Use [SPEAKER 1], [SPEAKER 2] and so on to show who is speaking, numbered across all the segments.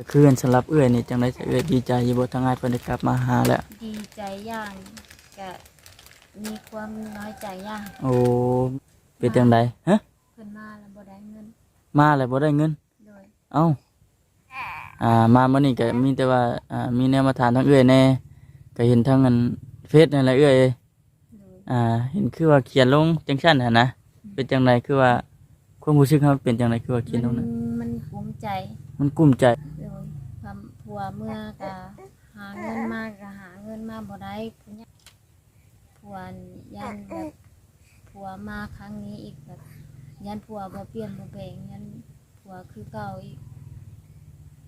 [SPEAKER 1] ก็คืออันสำหรับเอื้อยนี่จังได๋จะเอื้อยดีใจอยู่บ่ทางอ้ายเพิ่นได้กลับมาหาแล้ว
[SPEAKER 2] ดีใจย่างก็มีความน้อยใจย่าง
[SPEAKER 1] โอ้เป็นจังไดฮะ
[SPEAKER 2] เพิ่นมาแล้วบ่ได้เงิน
[SPEAKER 1] มาแล้วบ่ได้เงิน
[SPEAKER 2] โดย
[SPEAKER 1] เอ้าอ่ามามื้อนี้ก็มีแต่ว่าอ่ามีแนวมาถามทางเอื้อยแน่ก็เห็นทางอันเฟซนั่นแหละเอื้อยเอ้ย
[SPEAKER 2] โดย
[SPEAKER 1] อ่า เห็นคือว่าเขียนลงจังซั่นหั่นนะเป็นจังไดคือว่าความรู้สึกเขาเป็นจังไดคือว่าเขียนลง
[SPEAKER 2] มั
[SPEAKER 1] นั้น
[SPEAKER 2] มันภูมิใจ
[SPEAKER 1] มันกุ้มใจ
[SPEAKER 2] โดยความผัวเมื่อก็หาเงินมาก็หาเงินมาบ่ได้ผู้ใหญ่ผัวยันแบบผัวมาครั้งนี้อีกแบบยันผัวบ่เปลี่ยนบ่แปลงยันผัวคือเก่าอีก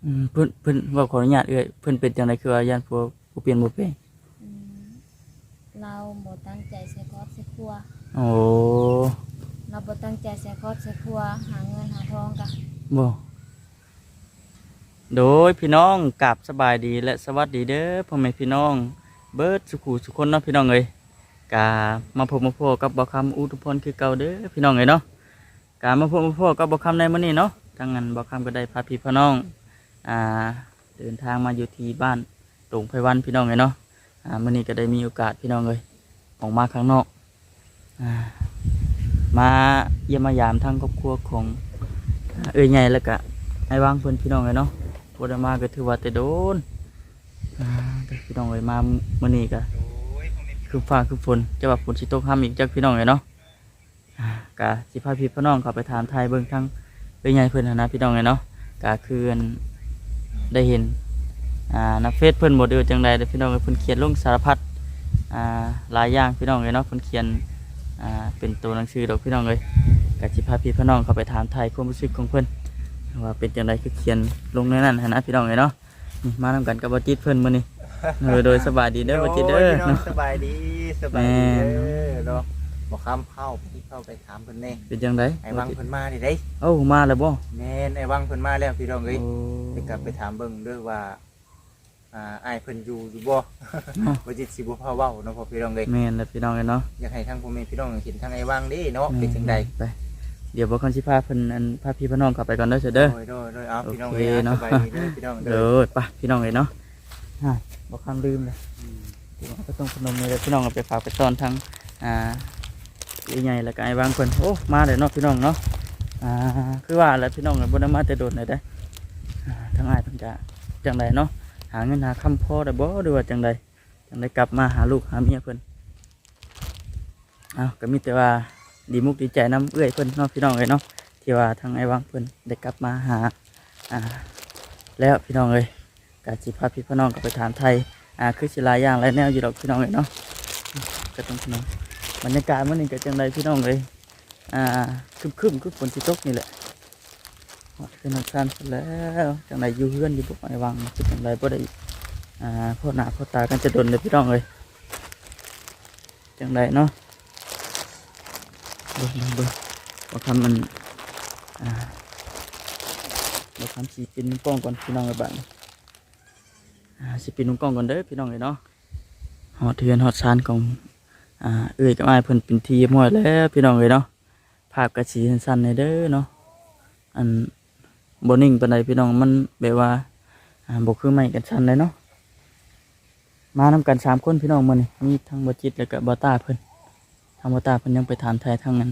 [SPEAKER 1] อืมเพิ่นเพิ่นเว่าขออนุญาตเอื้อยเพิ่นเป็นจังไดคือว่าย่านพวกผู้เปลี่ยนบ่เป็น
[SPEAKER 2] อืมเราบ่ตั้งใจใส่ครอบใส่ครัว
[SPEAKER 1] โอ้
[SPEAKER 2] เราบ่ตั้งใจใส่ครอบใส่ครัว หาเงินหาทองกะ
[SPEAKER 1] บ่ โดยพี่น้องกราบสบายดีและสวัสดีเด้อพ่อแม่พี่น้อง เบิร์ดสุขุสุคนเนาะพี่น้องเอ้ยกามาพบมาพบกับบ่คำอุทุพรคือเก่าเด้อพี่น้องเอ้ยเนาะกามาพบมาพบกับบ่คำในมื้อนี้เนาะทางนั้นบ่คำก็ได้พาพี่พี่น้องอ่าเดินทางมาอยู่ที่บ้านตรงไพวันพี่น้องเอ้ยเนาะอ่ามื้อนี้ก็ได้มีโอกาสพี่น้องเอ้ยออกมาข้างนอกอ่ามาเยี่ยมมายามทั้งครอบครัวของเอ้ยใหญ่แล้วก็ไอ้วางเพิ่นพี่น้องเอ้ยเนาะ บ่ได้มาก็ถือว่าแต่โดนอ่าแต่พี่น้องเอ้ยมามื้อนี้ก็คือฟ้าคือฝนจะว่าฝนสิตกห้ามอีกจักพี่น้องเลยเนาะอ่ากะสิพาพี่พี่น้องเขาไปถามไทยเบิ่งทั้งเป็นไงเพิ่นหั้นนะพี่น้องเลยเนาะกะคืออันได้เห็นอ่าในเฟซเพิ่นบ่เดือจังใดเด้อพี่น้องเอ้ยเพิ่นเขียนลงสารพัดอ่าหลายอย่างพี่น้องเลยเนาะเพิ่นเขียนอ่าเป็นตัวหนังสือดอกพี่น้องเลยกะสิพาพี่พี่น้องเขาไปถามไทยความรู้สึกของเพิ่น ว่าเป็นจังใดคือเขียนลงในนั้นหั้นนะพี่น้องเลยเนาะนี่มานํกันกับบ่จิตเพิ่นมื้อนี้เออโดยสบายดีเด้อบ่จิตเด้อ
[SPEAKER 3] โยพี่น้อง
[SPEAKER 1] เนาะ
[SPEAKER 3] สบายดีสบายดี
[SPEAKER 1] แม่
[SPEAKER 3] เด้อเนาะบอกคำเข้าพี่เข้าไปถามเพิ่นแน่
[SPEAKER 1] เป็นจังได
[SPEAKER 3] ไอ้วังเพิ่นมาดิเด้
[SPEAKER 1] เอ้ามาแล้วบ่
[SPEAKER 3] แม่นไอ้วังเพิ่นมาแล้วพี่น้องเอ้ย
[SPEAKER 1] โอ้
[SPEAKER 3] ไปกลับไปถามเบิ่งเด้อว่าอ่าอ้ายเพิ่นอยู่อยู่บ่บ่จิตสิบ่พาเว้าเนาะพ่อพี่น้องเอ้ย
[SPEAKER 1] แม่นแล้วพี่น้องกันเนาะ
[SPEAKER 3] อยากให้ทั้งพ่อแม่พี่น้องเห็นทั้งไอ้วังเด้เนาะเป็นจังใด
[SPEAKER 1] ไป เดี๋ยวบ่คันสิพาเพิ่นอันพาพี่พี่น้องเข้าไปก่อนเด้อเด้อเด้อ
[SPEAKER 3] โดยโดยโดยเอาพี่น้อง
[SPEAKER 1] โอ
[SPEAKER 3] เอ้
[SPEAKER 1] เค
[SPEAKER 3] ย
[SPEAKER 1] เนาะ
[SPEAKER 3] สบายดีเด้อพี่น้องเด้
[SPEAKER 1] เด้
[SPEAKER 3] อ
[SPEAKER 1] อไปพี่น้องเอ้ยเนาะอ่าบ่คันลืมเลยเดี๋ยวก็ต้องพนมมือเลยพี่น้องเอาไปฝากไปต้อนทั้งอ่าอีใหญ่แล้วก็ไอ้บางคนโอ้มาเลยเนาะพี่น้องเนาะอ่าคือว่าแล้วพี่น้องบ่ได้มาแต่โดดเลยเด้ออ่าทั้งอ้ายเพิ่นจะจังไดเนาะหาเงินหาคำพอได้บ่หรือว่าจังไดจังไดกลับมาหาลูกหาเมียเพิ่นอ้าวก็มีแต่ว่า ดีมุกดีใจน้ำเอื้อยเพิ่นเนาะพี่น้องเอ้ยเนาะที่ว่าทางไอ้วางเพิ่นได้กลับมาหาอ่าแล้วพี่น้องเอ้ยกาจิพาพี่พี่น้องก็ไปถามไทยอ่าคือสิลายอย่างหลายแนวอยู่ดอกพี่น้องเอ้ยเนาะก็ต้องพี่น้องบรรยากาศมันนี่ก็จังไรพี่น้องเอ้ยอ่าคึมคึมคือฝนสิตกนี่แหละฮอดเป็นน้ำซันแล้วจังไรอยู่เฮือนอยู่บุกไอ้วังคือจังไรบ่ได้อ่าพ่อหน้าพ่อตากันจะดนเลยพี่น้องเอ้ยจังไรเนาะ บิ่งเบิ่งว่าคำมันอ่าเราทำสีปินนุ่งกล้องก่อนพี่น้องไอ้บ้านสีปินนุ่งกล้องก่อนเด้อพี่น้องเลยเนาะหอดเทือนหอดซานของอ่าเอ้ยกับอ้าเพิ่นเป็นทีมหมดแล้วพี่น้องเลยเนาะภาพกระสีสั้นๆในเด้อเนาะอันโบนิ่งปานใดพี่น้องมันแบบว่าอ่าบกคือไม่กันสั้นเลยเนาะมานำกันสามคนพี่น้องมื้อนี้มีทั้งบจิตแล้วก็บอต้าเพิ่น ทางบตาเพิ่นยังไปถามไทยทางนั้น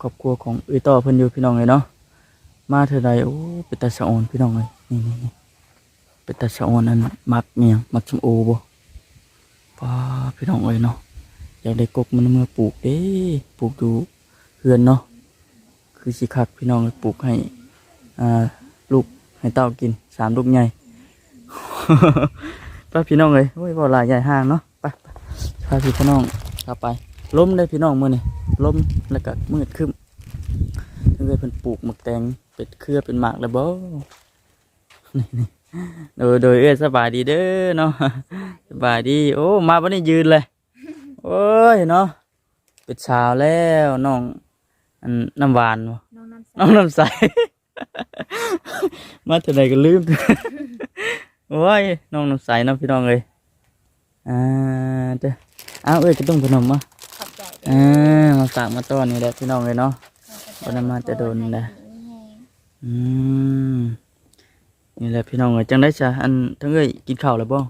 [SPEAKER 1] ครอบครัวของอ้ยต่อเพิ่นอยู่พี่น้องเลยเนาะมาเท่าใดโอ้เป็นตาสะออนพี่น้องเลยนี่นี่เป็นตาสะออนอันมักเมียมักชมโอบ่ป้าพี่น้องเอ้ยเนาะอยากได้กกมันเมื่อปลูกเด้ปลูกอยู่เฮือนเนาะคือสิคักพี่น้องเอ้ยปลูกให้อ่าลูกให้เต้ากินสามลูกใหญ่ไป้าพี่น้องเอ้ยโอ้ยบ่หลายใหญ่ห้างเนาะไปไปพาพี่พี่น้องกลับไป ล้มเลยพี่น้องมื้อนี่ล้มแล้วก็มืดครึ้มถึงได้เป็นปลูกหมักแตงเป็ดเครือเป็นหมากเลยบ่นี่นี่โดยโดยเอ้ยสบายดีเด้อเนาะสบายดีโอ้มาวันนี้ยืนเลยโอ้ยเนาะเป็นสาวแล้วน้องอันน้ำหวานบ่
[SPEAKER 2] น้องน้ำใส
[SPEAKER 1] น้องน้ำใสมาเท่าไหร่ก็ลืมโอ้ยน้องน้ำใสเน้องพี่น้องเลยอ่าเด้ออ้าวเอ้ยก็ต้องขนมมา
[SPEAKER 2] ข อบใจ
[SPEAKER 1] อ่ามาฝากมาต้อนนี่แหละพี่น้องเลยเนาะบ่ได้มาแต่โดนนะอืมนี่แหละพี่น้องเอ้ยจังได้จ้ะอันทั้งเอ้ยกินข้าวแล้วบ่
[SPEAKER 2] แล้ว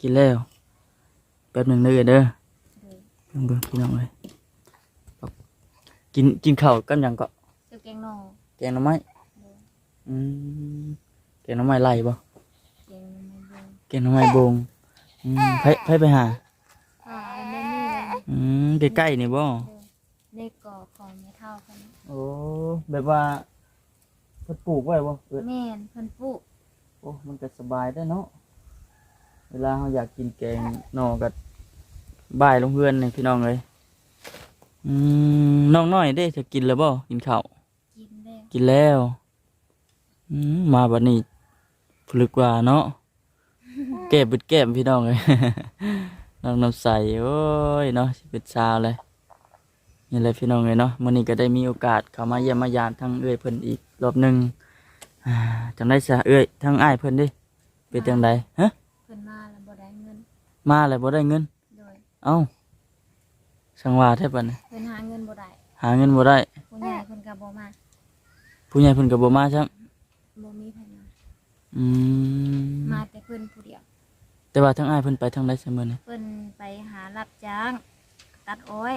[SPEAKER 1] กินแล้วแป๊บหนึงเด้อเด้อ
[SPEAKER 2] โดย
[SPEAKER 1] เบิ่งเบิ่งพี่น้องเอ้ยกินกินข้าวกับหยังก็
[SPEAKER 2] เจ้าแกงหน่อ
[SPEAKER 1] แกงหน่อไม้
[SPEAKER 2] โดย
[SPEAKER 1] อืมแกงหน่อไม้ไล่บ่
[SPEAKER 2] แกงไม่เบิ่ง
[SPEAKER 1] แกงหน่อไม้บงอืมไผไผไปหา
[SPEAKER 2] อ่าอันนั้นนี่เลย
[SPEAKER 1] อืมใกล้ๆนี่บ่
[SPEAKER 2] โดยในกอของไม่เท่ากัน
[SPEAKER 1] โอ้แบบว่าเพิ่นปลูกไว้บ่เอิ้น
[SPEAKER 2] แม่นเพิ่นปลูก
[SPEAKER 1] โอ้มันก็สบายได้อเนาะเวลาเราอยากกินแกงหน่อก็บ่ายลงเพื่อนนี่พี่น้องเอ้ยอืมน้องน้อยเด้จะกินแล้วบ่กินข้าว
[SPEAKER 2] กินแล้ว
[SPEAKER 1] กินแล้วอืมมาบัดนี้พลึกว่าเนาะแก้บึดแก้มพี่น้องเลย น้องน้ำใสโอ้ยเนาะสิเป็นชาวเลยนี่แหละพี่น้องเลยเนาะมื้อนี้ก็ได้มีโอกาสเข้ามาเยี่ยมมายามทั้งเอ้อยเพิ่นอีกรอบหนึงอ่าจังได้ซะเอ้อยทั้งอ้ายเพิ่นเดิเป็นจังไดฮะ
[SPEAKER 2] เพิ่นมาแล้วบ่ได้เงิน
[SPEAKER 1] มาแล้วบ่ได้เงิน
[SPEAKER 2] โดย
[SPEAKER 1] เอ้าสังว่าแท้ปะเนี่ย
[SPEAKER 2] เพิ่นหาเงินบ่ได้
[SPEAKER 1] หาเงินบ่ได้
[SPEAKER 2] ผู้ใหญ่เพิ่นก็บ่มา
[SPEAKER 1] ผู้ใหญ่เพิ่นก็บ่มาซัก
[SPEAKER 2] บ่มีไผมา
[SPEAKER 1] อืม
[SPEAKER 2] มาแต่เพิ่นผู้เดียว
[SPEAKER 1] แต่ว่าทั้งอ้ายเพิ่นไปทางใดซัมื้อนี้
[SPEAKER 2] เพิ่นไปหารับจ้าง ตัดอ้อย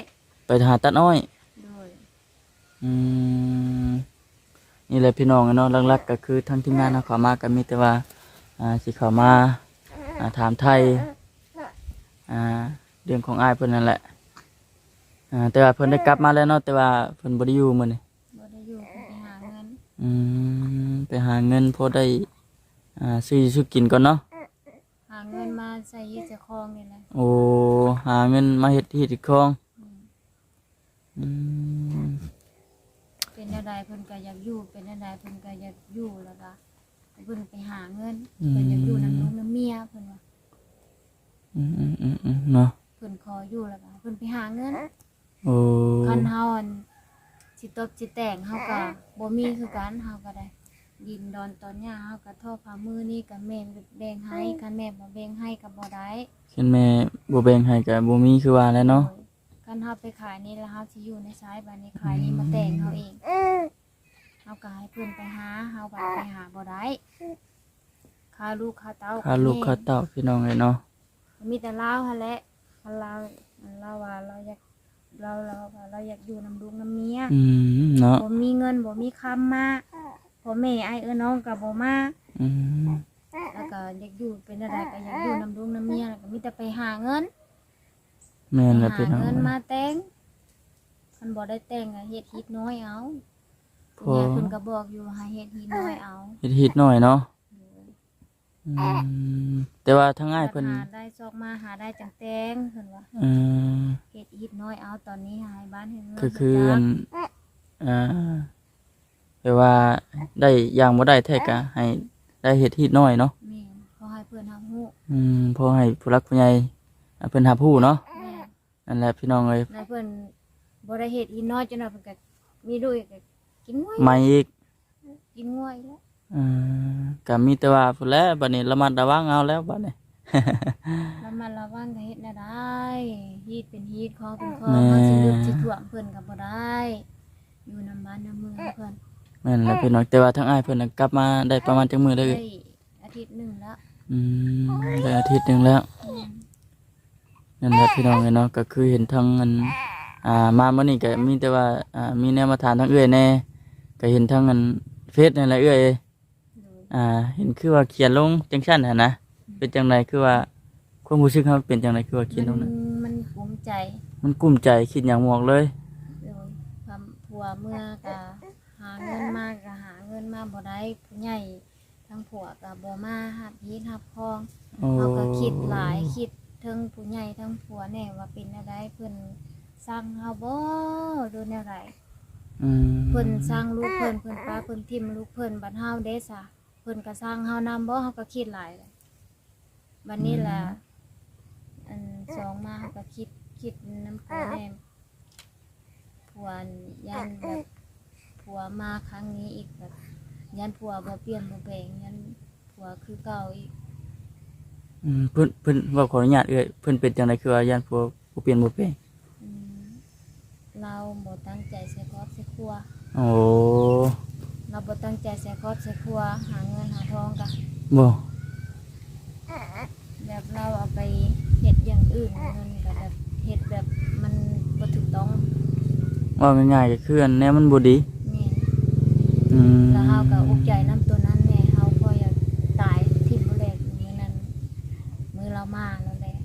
[SPEAKER 1] ไปหาตัดอ้อย
[SPEAKER 2] โดย
[SPEAKER 1] อืมนี่แหละพี่น้องอะเนาะหลักๆก็คือทั้งทีมงานเราเข้ามาก็มีแต่ว่าอ่าสิเข้ามาอ่าถามไทยอ่าเรื่องของอ้ายเพิ่นนั่นแหละอ่าแต่ว่าเพิ่นได้กลับมาแล้วเนาะแต่ว่าเพิ่นบ่ได้อยู่มื้อนี้
[SPEAKER 2] บ่ได้อยู่เพิ่นไปหาเงิน
[SPEAKER 1] อืมไปหาเงินพอได้อ่าซื้ออยู่ซื้อกินก่อนเนาะ
[SPEAKER 2] หาเงินมาใส่ยีเจ้าของนี่แหละ
[SPEAKER 1] โอ้หาเงินมาเฮ็ดที่ที่คอง
[SPEAKER 2] อืม
[SPEAKER 1] อืม
[SPEAKER 2] เป็นอะไรเพิ่นก็อยากอยู่เป็นอะไรเพิ่นก็อยากอยู่แล้วก็เพิ่นไปหาเงิน
[SPEAKER 1] อืม
[SPEAKER 2] เพิ่นอยากอยู่น้ำลูกน้ำเมียเพิ่นว่า
[SPEAKER 1] อืมอืมอืมอืมเนาะ
[SPEAKER 2] เพิ่นขออยู่แล้วก็เพิ่นไปหาเงิน
[SPEAKER 1] โอ้
[SPEAKER 2] คันเฮาอันสิตบสิแต่งเฮาก็บ่มีคือกันเฮาก็ได้ ดินดอนตอนหญ้าเฮาก็ทอผ้ามือนี่ก็แม่แบ่งให้คันแม่บ่แบ่งให้ก็บ่ได้
[SPEAKER 1] ขึ้นแม่บ่แบ่งให้ก็บ่มีคือว่าแล้วเนาะ
[SPEAKER 2] คันเฮาไปขายนี่แล้วเฮาสิอยู่ในสายบัดนี้ขายนี่มาแต่งเฮาเองเฮาก็ให้เพิ่นไปหาเฮาบัดไปหาบ่ได้ค่าลูกค่าเต้า
[SPEAKER 1] ค่าลูกค่าเต้าพี่น้องเลยเนาะ
[SPEAKER 2] มีแต่ลาวหั่นแหละคันลาวเราว่าเราอยากเราเราว่าเราอยากอยู่นํลูกนํเมีย
[SPEAKER 1] อืมเนาะ
[SPEAKER 2] บ่มีเงินบ่มีคำมา พ่อแม่ไอ้ายเอ้อน้องก็บ่มา
[SPEAKER 1] อืม
[SPEAKER 2] แล้วก็อยากอยู่เป็นอะไรก็อยากอยู่นํลูกนํเมียแล้วก็มีแต่ไปหาเงิน
[SPEAKER 1] แม่นแล้ว
[SPEAKER 2] หา
[SPEAKER 1] พี่น้อง
[SPEAKER 2] เงินมาแต่งคันบ่ได้แต่งก็เฮ็ดฮิตน้อยเอา
[SPEAKER 1] พอ
[SPEAKER 2] เนี่ยเพิ่นก็บอกอยู่ให้เฮ็ดฮิตน้อยเอา
[SPEAKER 1] เฮ็ดฮิตหน่อยเนาะอืมแต่ว่าทั้งอ้ายเพิ่น
[SPEAKER 2] หาได้ซอกมาหาได้จังแต่งเพิ่นว่า
[SPEAKER 1] อืม
[SPEAKER 2] เฮ็ดฮิตน้อยเอาตอนนี้หายบ้านเฮ็ดเงิน
[SPEAKER 1] ก็คือ
[SPEAKER 2] บ่
[SPEAKER 1] อั
[SPEAKER 2] จั
[SPEAKER 1] น
[SPEAKER 2] ก
[SPEAKER 1] อ่า แปลว่าได้อย่างบ่ได้แท้ก็ให้ได้เฮ็ดฮิตหน่อยเนาะ
[SPEAKER 2] แม่นขอให้เพิ่นรับรู้
[SPEAKER 1] อืมพอให้ผู้รักผู้ใหญ่อ่าเพิ่นรับรู้เนาะ
[SPEAKER 2] แม่น
[SPEAKER 1] นั่นแหละพี่น้องเอ้ย
[SPEAKER 2] แล้วเพิ่นบ่ได้เฮ็ดฮิตน้อยจนว่าเพิ่นก็มีลูกอีกก็กินง่วย
[SPEAKER 1] ใหม่อีก
[SPEAKER 2] กินง่วยแล้ว
[SPEAKER 1] อืมก็มีแต่ว่าพุ่นแหล้วบัดนี้ระมัดระวังเอาแล้วบัดนี้
[SPEAKER 2] แล้วมันระวังก็เฮ็ดได้ได้ฮีดเป็นฮีดของเป็นของเฮาสิลึกสิถ่วงเพิ่นก็บ่ได้ อยู่นำบ้านนำเมืองเพิ่น
[SPEAKER 1] แม่นแล้วพี่น้องแต่ว่าทั้งอ้ายเพิ่นน่ะกลับมาได้ประมาณจักมื้อได้
[SPEAKER 2] ได้
[SPEAKER 1] เอ้ย
[SPEAKER 2] อาทิตย์หนึงแล้ว
[SPEAKER 1] อืมได้อาทิตย์หนึงแล้ว
[SPEAKER 2] อืม
[SPEAKER 1] นั่นแหละพี่น้องเอ้ยเนาะก็คือเห็นทั้งอันอ่ามามื้อนี้ก็มีแต่ว่าอ่ามีแนวมาถามทั้งเอื้อยแน่ก็เห็นทั้งอันเฟซนั่นแหละเอื้อย
[SPEAKER 2] โดย
[SPEAKER 1] อ่า เห็นคือว่าเขียนลงจังซั่นหั่นนะเป็นจังไดคือว่าความรู้สึกเฮาเป็นจังไดคือว่าเขียนลง
[SPEAKER 2] มั
[SPEAKER 1] นั้น
[SPEAKER 2] นมันภูมิใจ
[SPEAKER 1] มันกุ้มใจคิดหยังบ่ออกเลย
[SPEAKER 2] โดยความผัวเมื่อก็หา เงินมาก็หาเงินมาบ่ได้ผู้ใหญ่ทั้งผัวก็บ่มาหับฮีดหับคอง
[SPEAKER 1] โอ้
[SPEAKER 2] เฮาก็คิดหลายคิดทั้งผู้ใหญ่ทั้งผัวแน่ว่าเป็นอะไรเพิ่นสร้างเฮาบ่ดูแนวใด
[SPEAKER 1] อืม
[SPEAKER 2] เพิ่นสร้างลูกเพิ่นเพิ่นป้าเพิ่นทิ่มลูกเพิ่นบัดเฮาเด้ซะเพิ่นก็สร้างเฮานำบ่เฮาก็คิดหลายเลยบัดนี้ล่ะอันสองมาเฮาก็คิดคิดนำผัวแน่ผัวยันแบบ ผัวมาครั้งนี้อีกแบบยันผัวบ่เปลี่ยนบ่แปลงยันผัวคือเก่าอีก
[SPEAKER 1] อืมเพิ่นเพิ่นเว่าขออนุญาตเอ้อยเพิ่นเป็นจังไดคือว่าย่านพวบ่เปลี่ยนบ่แปลง
[SPEAKER 2] อืมเราบ่ตั้งใจใส่ครอบใส่ครัว
[SPEAKER 1] โอ้
[SPEAKER 2] เราบ่ตั้งใจใส่ครอบใส่ครัว หาเงินหาทองกะ
[SPEAKER 1] บ่
[SPEAKER 2] แบบเราเอาไปเฮ็ดอย่างอื่นเงินก็แบบเฮ็ดแบบมันบ่ถูกต้อง
[SPEAKER 1] ว่าง่ายๆก็คืออันแนวมันบ่ดี อืม
[SPEAKER 2] แล้วเฮาก็อุกใจน้ำตัวนั้นแน่เฮาก็อยากตายที่บ่แรกมื้อนั้นมื้อเรามานั่นแหละ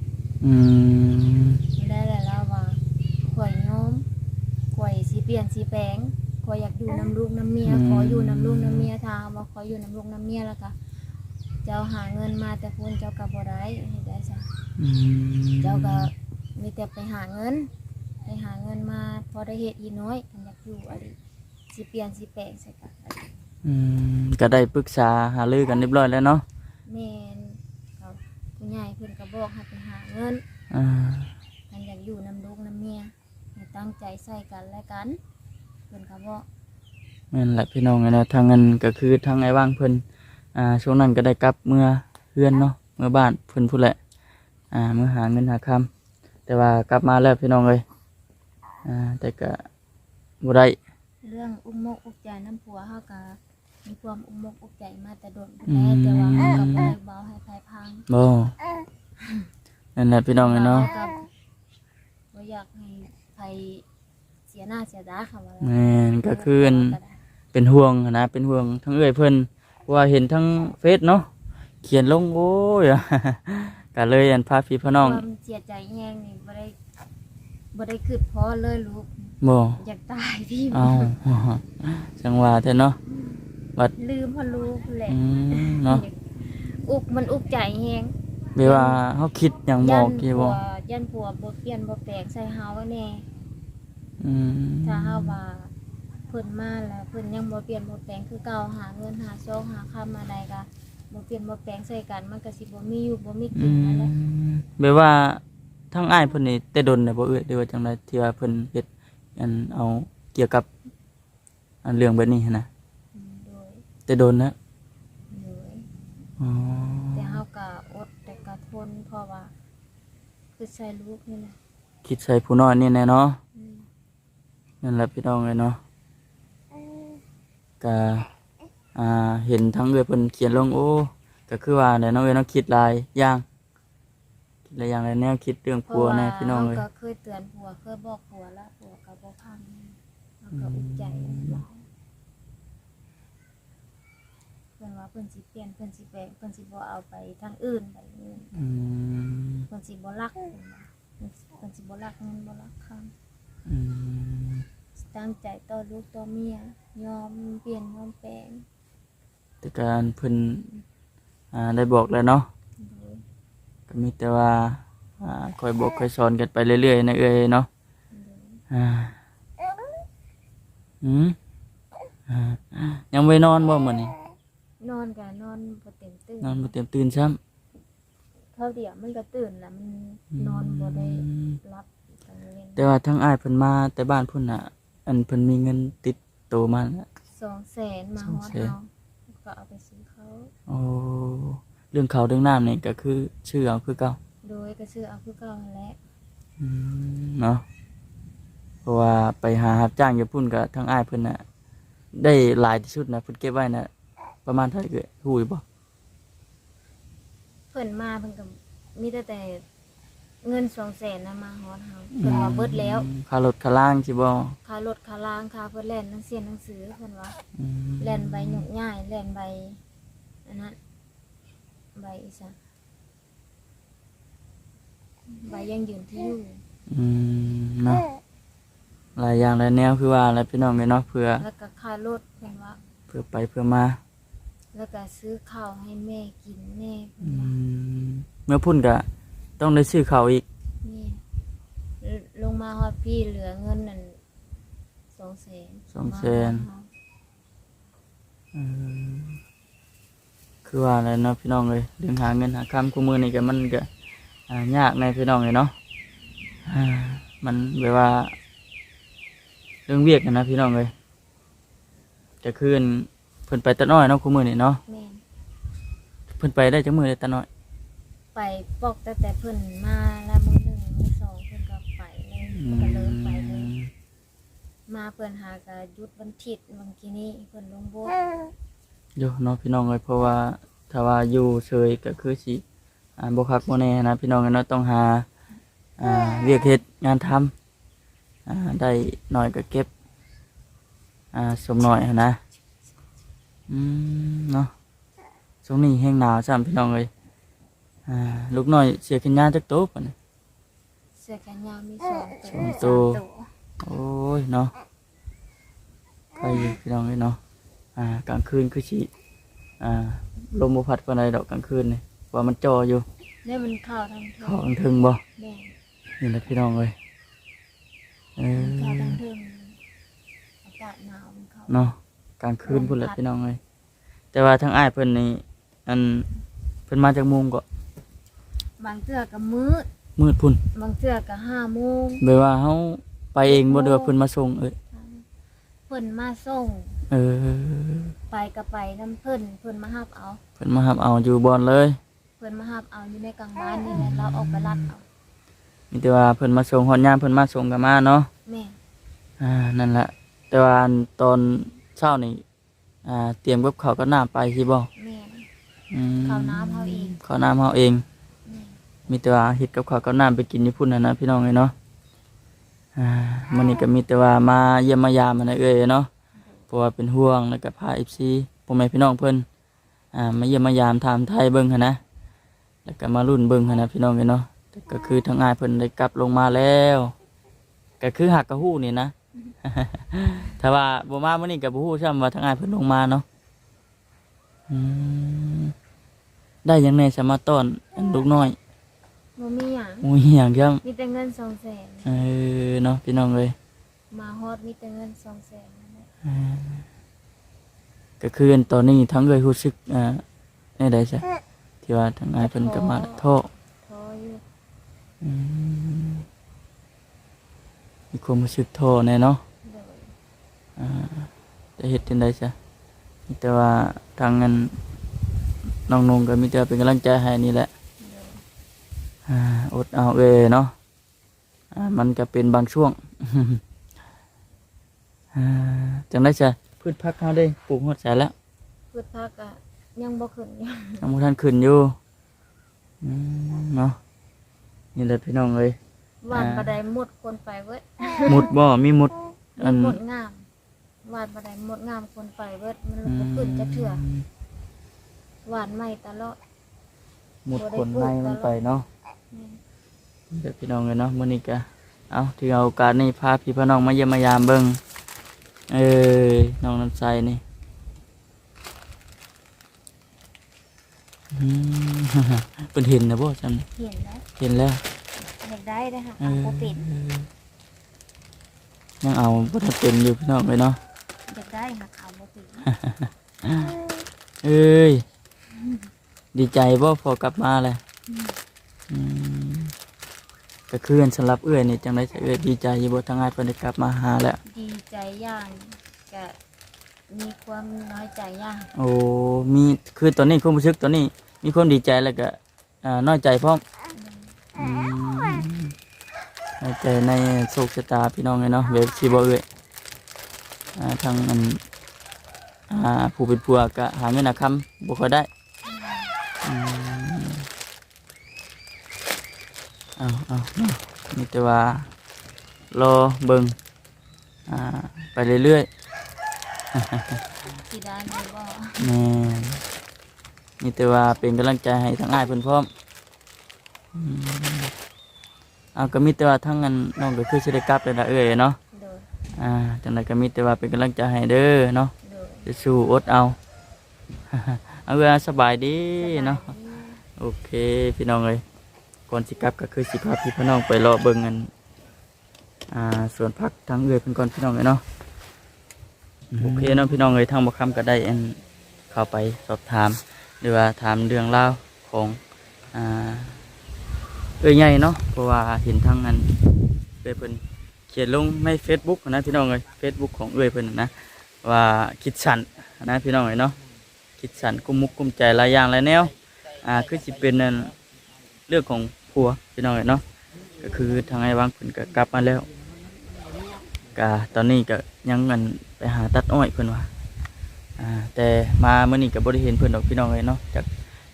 [SPEAKER 1] อืม
[SPEAKER 2] ได้แล้วเราว่าข่อยโน้มข่อยสิเปลี่ยนสิแปลงข่อยอยากอยู่น้ำลูกน้ำเมียขออยู่น้ำลูกน้ำเมียทางว่าขออยู่น้ำลูกน้ำเมียแล้วก็เจ้าหาเงินมาแต่พูนเจ้าก็บ่ได้เฮ็ดได้ซะ
[SPEAKER 1] อืม
[SPEAKER 2] เจ้าก็มีแต่ไปหาเงิน ไปหาเงินมาพอได้เฮ็ดอีน้อยกันอยากอยู่อะไร สิเปลี่ยนสิแปลงใส่กัน
[SPEAKER 1] อืมก็ได้ปรึกษาหารือกันเรียบร้อยแล้วเนาะ
[SPEAKER 2] แม่นเขาผู้ใหญ่เพิ่นก็บอกให้ไปหาเงิน
[SPEAKER 1] อ่า
[SPEAKER 2] กันอยากอยู่น้ำลูกน้ำเมียให้ตั้งใจใส่กันและกันเพิ่นก็บอก
[SPEAKER 1] นั่นแหละพี่น้องนะทางนั้นก็คือทางไอ้ว่างเพิ่นอ่าช่วงนั้นก็ได้กลับเมื่อเฮือนเนาะเมื่อบ้านเพิ่นพูดแหละอ่าเมื่อหาเงินหาคำแต่ว่ากลับมาแล้วพี่น้องเลยอ่าแต่ก็บ่ได้
[SPEAKER 2] เรื่องอุ้มมกอุกใจน้ำผัวเฮาก็มีความอุ้มมกอุกใจมาแต่โดน
[SPEAKER 1] อืม
[SPEAKER 2] แต่ว่าเฮาก็บ่ได้เบาให้ไผพัง
[SPEAKER 1] บ่นั่นแหละพี่น้องเอ้ยเนาะ
[SPEAKER 2] รก็บ่อยากให้ไผเสียหน้าเสียตาค่ะว่า
[SPEAKER 1] แม่นก็คืออัน เป็นห่วงหั้นนะเป็นห่วงทั้งเอ้อยเพิ่นเพราะว่าเห็นทั้งเฟซเนาะเขียนลงโอ้ย ก็เลยอันพาพี่พี่น้อง
[SPEAKER 2] ความเสียใจแยงนี่บ่ได้บ่ได้คิดพอเลยลูก
[SPEAKER 1] บ่
[SPEAKER 2] อยากตายพี่
[SPEAKER 1] เอาจังหวะแท้เนาะ
[SPEAKER 2] ลืมพอลูกแหละ
[SPEAKER 1] อืมเนาะ
[SPEAKER 2] อุกมันอุกใจแฮง
[SPEAKER 1] เวลาเขาคิดอย่างบอกกี่บ
[SPEAKER 2] ผั
[SPEAKER 1] อ
[SPEAKER 2] ว
[SPEAKER 1] ก
[SPEAKER 2] ยันผัวบ่เปลี่ยนบ่แปลงใส่เฮาแน่
[SPEAKER 1] อืม
[SPEAKER 2] ถ้าเฮาว่าเพิ่นมาแล้วเพิ่นยังบ่เปลี่ยนบ่แปลงคือเก่าหาเงินหาโชคหาคำมาใดก็บ่เปลี่ยนบ่แปลงใส่กันมันก็สิบ่มีอยู่บ่มี
[SPEAKER 1] อื
[SPEAKER 2] กินนั่นแหละ
[SPEAKER 1] มแบบว่าทั้งอ้ายเพิ่นนี่แต่ดนน่ะบ่เอ้ยหรือว่าจังไดที่ว่าเพิ่นเฮ็ด อันเอาเกี่ยวกับอันเรื่องแบบนี้หั้นนะ
[SPEAKER 2] อืมโดย
[SPEAKER 1] แต่ดนนะ
[SPEAKER 2] โดย
[SPEAKER 1] อ๋อ
[SPEAKER 2] แต่เฮาก็อดแต่ก็ทนเพราะว่า คือใส่ลูกนี่แหละ
[SPEAKER 1] คิดใส่ผู้น้อยนี่แน่เนาะ
[SPEAKER 2] อืม
[SPEAKER 1] นั่นแหละพี่น้องเลยเนาะก็อ่าเห็นทั้งเอ้ยเพิ่นเขียนลงโอ้ก็คือว่าเนี่ยน้องเอ้ยเนาะคิดหลายอย่าง คิดหลายอย่างหลายแนวคิดเรื่อง
[SPEAKER 2] เพ
[SPEAKER 1] ผัว
[SPEAKER 2] ราะว่า
[SPEAKER 1] แน่พี่น้องเลย
[SPEAKER 2] เฮาก็เคยเตือนผัวเคยบอกผัวแล้วผัวก็บ่ฟังเฮาก็อุกใจหลายเพิ่นว่าเพิ่นสิเปลี่ยนเพิ่นสิแปลงเพิ่นสิบ่เอาไปทางอื่นไปอื่น
[SPEAKER 1] อืม
[SPEAKER 2] เพิ่นสิบ่รักเพิ่นว่าเพิ่นสิบ่รักเงินบ่รักคำ
[SPEAKER 1] อืม
[SPEAKER 2] ตั้งใจต่อลูกต่อเมียยอมเปลี่ยนยอมแปลง
[SPEAKER 1] แต่การเพิ่นอ่าได้บอกแล้วเนาะ
[SPEAKER 2] โดย
[SPEAKER 1] ก็มีแต่ว่าอ่าคอยบอกคอยสอนกันไปเรื่อยๆนะเอ้ยเนาะ
[SPEAKER 2] โดย
[SPEAKER 1] อ่าอืมอ่ายังไม่นอนบ่มื้อนี้
[SPEAKER 2] นอนก็นอนบ่เต็มตื่น
[SPEAKER 1] นอนบ่เต็มตื่นซ้ำ
[SPEAKER 2] เขาเดี๋ยวมันก็ตื่นแล้วมันนอนบ่ได้รับกลางเว้น
[SPEAKER 1] แต่ว่าทั้งอ้ายเพิ่นมาแต่บ้านพุ่นน่ะ อันเพิ่นมีเงินติดโตวมาน่ะ
[SPEAKER 2] สองแสนมา
[SPEAKER 1] สอง
[SPEAKER 2] ฮอด
[SPEAKER 1] แสน
[SPEAKER 2] เฮาก็เอาไปซื้อเขา
[SPEAKER 1] โอ้ เรื่องข้าวเรื่องน้ำนี่ก็คือชื่อเอาคือเก่า
[SPEAKER 2] โดยก็ซื้อเอาคือเก่านั่นแหละ
[SPEAKER 1] อืมเนาะเพราะว่าไปหารับจ้างอยู่พุ่นก็ทั้งอ้ายเพิ่นน่ะ ได้หลายที่สุดนะเพิ่นเก็บไว้น่ะ ประมาณเท่าไหร่เอ่ยฮู้อยู่บ่
[SPEAKER 2] เพิ่นมาเพิ่นก็มีแต่แต่เงินสองแสนนะมาฮอดเฮาเพิ่นว่าเบิดแล้ว
[SPEAKER 1] ค่ารถค่าล่างสิบ่
[SPEAKER 2] ค่ารถค่าล้างค่าเพิ่นแล่นหนังเสียนหนังสือเพิ่นว่า
[SPEAKER 1] อืม
[SPEAKER 2] แล่นใบหยกง่ายแล่นใบอันนั้น ใบอีสานใบยังยืนที่อยู่
[SPEAKER 1] อืมเนาะหลายอย่างหลายแนวคือว่าอะไรพี่น้องเลยเนาะเพื่อ
[SPEAKER 2] แล้วก็ค่ารถเพิ่นว่า
[SPEAKER 1] เพื่อไปเพื่อมา
[SPEAKER 2] แล้วก็ซื้อข้าวให้แม่กินแม่เพิ่
[SPEAKER 1] อื
[SPEAKER 2] นว่าม
[SPEAKER 1] เมื่อพุ่นก็ต้องได้ซื้อข้าวอีก
[SPEAKER 2] นี่ลงมาฮอดพี่เหลือเงินนั่นสองแสน
[SPEAKER 1] สองแสน อืม คือว่าอะไรเนาะพี่น้องเลยเรื่องหาเงินหาคำคู่มือนี่ก็มันก็อ่ายากในพี่น้องเลยเนาะอ่ามันแบบว่า เรื่องเวียกนะนะพี่น้องเลยจะคืนเพิ่นไปตะน้อยเนาะคู่มือนี่เนาะ
[SPEAKER 2] แม่น
[SPEAKER 1] เพิ่นไปได้จังมือเลยตะน้อย
[SPEAKER 2] ไปปอกแต่แต่เพิ่นมาแล้วมื้อหนึ่งมื้อสองเพิ่นก็ไปเลย
[SPEAKER 1] อื
[SPEAKER 2] เพิ่นก็เลิกไปเลย
[SPEAKER 1] ม
[SPEAKER 2] มาเพิ่นหากะหยุดวันอาทิตย์บางทีนี้เพิ่นลงโบสถ์
[SPEAKER 1] อยู่เนาะพี่น้องเอ้ยเพราะว่าถ้าว่าอยู่เฉยก็คือสิอ่าบ่คักบ่แน่นะพี่น้องเอ้ยเนาะต้องหาอ่าเวียกเฮ็ดงานทำอ่าได้หน่อยก็เก็บอ่าสมหน่อยหั้นนะอืมเนาะช่วงนี้แห้งหนาวซ้ํพี่น้องเอ้ยอ่าลูกน้อยเสียกินยาจักโตปะเนี่ย
[SPEAKER 2] เสื้อแขนยาวมีสอง
[SPEAKER 1] สองตั
[SPEAKER 2] ตัววสามตัว
[SPEAKER 1] โอ้ยเนาะใครอยู่พี่น้องเลยเนาะ อ่ากลางคืนคือสิอ่าลมบ่พัดปานใดดอกกลางคืนนี่ว่ามันจออยู่
[SPEAKER 2] เนี่ยมันเข้าทางเทิ
[SPEAKER 1] เข้างทางถึงบ่
[SPEAKER 2] แม่
[SPEAKER 1] นี่แหละพี่น้องเลยเออ
[SPEAKER 2] เข้าทางเทิงอากาศหนาวมันเข้า
[SPEAKER 1] เนาะกลางคืนพุ่นแหละพี่น้องเลยแต่ว่าทางอ้ายเพิ่นนี่อันเพิ่นมาจากมุมก็
[SPEAKER 2] บางเทื่อก็มืด
[SPEAKER 1] มืดพุ่น
[SPEAKER 2] บางเทื่อก็ห้าโมง
[SPEAKER 1] แปลว่าเฮาไปเองบ่ได้ว่าเพิ่นมาส่งเอ้ย
[SPEAKER 2] เพิ่นมาส่ง
[SPEAKER 1] เออ
[SPEAKER 2] ไปก็ไปน้ำเพิ่นเพิ่นมาหับเอา
[SPEAKER 1] เพิ่นมารับเอาอยู่บ่อนเลย
[SPEAKER 2] เพิ่นมาหับเอาอยู่ในกลางบ้านนี่แหละเราออกไปรับเอา
[SPEAKER 1] มีแต่ว่าเพิ่นมาส่งฮอดยามเพิ่นมาส่งก็มาเนาะ
[SPEAKER 2] แม่
[SPEAKER 1] อ่า นั่นแหละ แต่ว่าอันตอนเช้านี่ อ่า เตรียมกับข้าวกับน้ำไปสิบ่
[SPEAKER 2] แม่
[SPEAKER 1] อืม
[SPEAKER 2] ข้าวน้ำเฮาเอง
[SPEAKER 1] ข้าวน้ำเฮาเอง
[SPEAKER 2] แม่
[SPEAKER 1] มีแต่ว่าเฮ็ดกับข้าวกับน้ำไปกินอยู่พุ่นน่ะนะพี่น้องเอ้ยเนาะ อ่ามื้อนี้ก็มีแต่ว่ามาเยี่ยมมายามมันนะเอ้ยเนาะเพราะว่าเป็นห่วงแล้วก็พา FC พ่อแม่พี่น้องเพิ่นอ่ามาเยี่ยมมายามถามไทยเบิ่งหันนะแล้วก็มารุ่นเบิ่งหันนะพี่น้องเอ้ยเนาะแต่ก็คือทางอายเพิ่นได้กลับลงมาแล้วก็คือหักกระฮู้นี่นะถ้าว่าบ่มาเมื้อนี้ก็บ่ฮู้ซ้ำว่าทางอายเพิ่นลงมาเนาะอืมได้ยังแหน่สมาต้อนลูกน้อย
[SPEAKER 2] บ่มีหยัง
[SPEAKER 1] อุ้ยหยังจ้ำ
[SPEAKER 2] มีแต่เงิน200,000
[SPEAKER 1] เออเนาะพี่น้องเอ้ย
[SPEAKER 2] มาฮอดมีแต่เงิน200,000นั่นแหละ
[SPEAKER 1] อ่าก็คืออันตอนนี้ทั้งเอ้ยรู้สึกอ่าในใดซะที่ว่าทางอ้ายเพิ่นก็มาโทษ
[SPEAKER 2] พออยู่
[SPEAKER 1] อืมมีความรู้สึกโทษแน่เนาะ
[SPEAKER 2] โดย
[SPEAKER 1] อ่าจะเฮ็ดจังไดซะมีแต่ว่าทางนั้นน้องนงก็มีแต่เป็นกำลังใจให้นี่แหละ
[SPEAKER 2] โดย
[SPEAKER 1] อ่าอดเอาเอยเนาะอ่ามันก็เป็นบางช่วงอ่าจังไดซะพืชผักเฮาได้ปลูกฮอดใส่แล้ว
[SPEAKER 2] พืชผักก็ยังบ่ขึ้นอยู่
[SPEAKER 1] ยังบ่ทันขึ้นอยู่อืมเนาะนี่แหละพี่น้องเอ้ย
[SPEAKER 2] หวาน
[SPEAKER 1] อ่า
[SPEAKER 2] บ่ได้หมดคนไปเบิด
[SPEAKER 1] มุดบ่มีมุดอัน
[SPEAKER 2] หมดงามหวานบ่ได้หมดงามคนไปเบิดมันบ่ขึ้นจะเถื่อหวานใหม่ตลอด
[SPEAKER 1] มุดคนในมันไปเนาะ
[SPEAKER 2] แม่น
[SPEAKER 1] เดี๋ยวพี่น้องเลยเนาะมื้อนี้ก็เอาถือเอาโอกาสนี้พาพี่พี่น้องมาเยี่ยมมายามเบิ่งเอ้ยน้องน้ำใสนี่อืมเพิ่นเห็นนะบ่จัง
[SPEAKER 2] เห็นแล้ว
[SPEAKER 1] เห็นแล้ว
[SPEAKER 2] อยากได้เด้อค่ะ
[SPEAKER 1] เอ
[SPEAKER 2] เอา
[SPEAKER 1] อ
[SPEAKER 2] บ่เป็น
[SPEAKER 1] ยังเอาบ่ทันเป็นอยู่พี่น้องเลยเนาะ
[SPEAKER 2] อยากได้ค่ะเอาบ่เป็น
[SPEAKER 1] เอ้ย ดีใจบ่พอกลับมาเลยอืม ก็คืออันสำหรับเอื้อยนี่จังได๋เอื้อยดีใจอยู่บ่ทางงานเพิ่นได้กลับมาหาแล้ว
[SPEAKER 2] ดีใจอย่างก็มีความน้อยใจอย่าง
[SPEAKER 1] โอ้มีคือตอนนี้ความรู้สึกตอนนี้ มีความดีใจแล้วก็อ่าน้อยใจพร้อมอืมน้อยใจในโชคชะตาพี่น้องเลยเนาะเว็บซีบเอ้ยอ่าทางอันอ่าผู้เป็นผัวก็หาเงินหาคำบ่ค่อยได้ เอาเอาเนาะมีแต่ว่ารอเบิ่งอ่าไปเรื่อยๆ
[SPEAKER 2] สิได้ไหมบ่
[SPEAKER 1] แม่นมีแต่ว่าเป็นกำลังใจให้ทั้งอ้ายเพิ่นพร้อมอืมเอาก็มีแต่ว่าทั้งนั้นน้องก็คือสิได้กลับแล้วล่ะเอ้ยเนาะ
[SPEAKER 2] โดย
[SPEAKER 1] อ่าจังไดก็มีแต่ว่าเป็นกำลังใจให้เด้อเนาะ
[SPEAKER 2] โดย
[SPEAKER 1] จะสู้อดเอาเอาเวลาสบายดีเนาะ
[SPEAKER 2] สบยดี
[SPEAKER 1] โอเคพี่น้องเอ้ย ก่อนสิกลับก็คือสิพาพี่พี่น้องไปรอเบิ่งกันอ่าสวนผักทางเอื้อยเพิ่นก่อนพี่น้องเอ้ยเนาะโอเคเนาะพี่น้องเอ้ยทางบ่คำก็ได้อันเข้าไปสอบถาม หรือว่าถามเรื่องราวของอ่าเอ้ยใหญ่เนาะเพราะว่าเห็นทางนั้นเอ้ยเพิ่นเขียนลงใน Facebook นะพี่น้องเอ้ย Facebook ของเอ้ยเพิ่นน่ะนะว่าคิดสันนะพี่น้องเอ้ยเนาะคิดสันกุมมุกกุมใจหลายอย่างหลายแนวอ่าคือสิเป็นนั่นเรื่องของ ผัวพี่น้องเอ้ยเนาะก็คือทางไอ้วางเพิ่นก็กลับมาแล้วกะตอนนี้ก็ยังเงินไปหาตัดอ้อยเพิ่นว่าอ่าแต่มาเมื่อนี้ก็บ่ได้เห็นเพิ่นดอกพี่น้องเลยเนาะจาก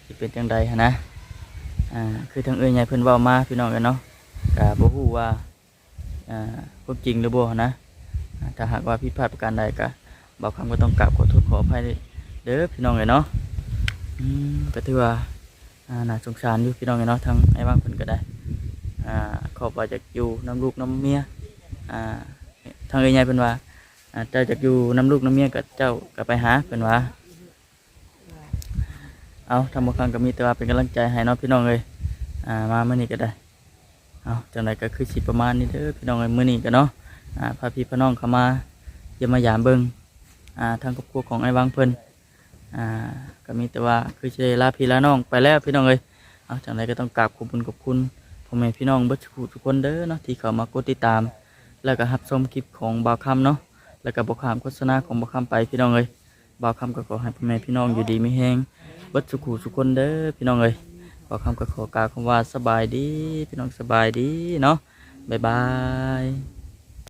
[SPEAKER 1] สิเป็นจังใดหั้นนะอ่าคือทางเอ้ยใหญ่เพิ่นเว้ามาพี่น้องกันเนาะก็บ่ฮู้ว่าอ่าความจริงหรือบ่นะถ้าหากว่าผิดพลาดประการใดก็บ่าวคำก็ต้องกราบขอโทษขออภัยเด้อพี่น้องเลยเนาะอืมก็ถือว่า อ่าน่าสงสารอยู่พี่น้องเนาะทางไอ้บางเพิ่นก็ได้อ่าขอบว่าจากอยู่น้ำลูกน้ำเมียอ่าทางเอ้ยใหญ่เป็นว่าอ่าเจ้าจากอยู่น้ำลูกน้ำเมียกับเจ้าก็ไปหาเป็นว่าเอาทำบางครั้งก็มีแต่ว่าเป็นกำลังใจให้เน้องพี่น้องเลยอ่ามาเมื่อนี้ก็ได้เอาจังไรก็คือสิประมาณนี้เด้อพี่น้องเลยเมื่อนี้ก็เนาะอ่าพาพี่พน้องเข้ามาเยี่ยมมายามเบิงอ่าทางครอบครัวของไอ้วางเพิ่น อ่าก็มีแต่ว่าคือจะลาพี่ลาน้องไปแล้วพี่น้องเลยเอาจังไรก็ต้องกราบขอบคุณขอบคุณพ่อแม่พี่น้องเบิดทุกคนเด้อเนาะที่เข้ามากดติดตาม แล้วก็รับชมคลิปของบ่าวคำเนาะแล้วก็บ่ขามโฆษณาของบ่าวคำไปพี่น้องเอ้ยบ่าวคำก็ขอให้พ่อแม่พี่น้องอยู่ดีมีแฮงเบิดสุขุสุกคนเด้อพี่น้องเอ้ยบ่าวคำก็ขอกล่าวคำว่าสบายดี พี่น้องสบายดีเนาะบ๊ายบาย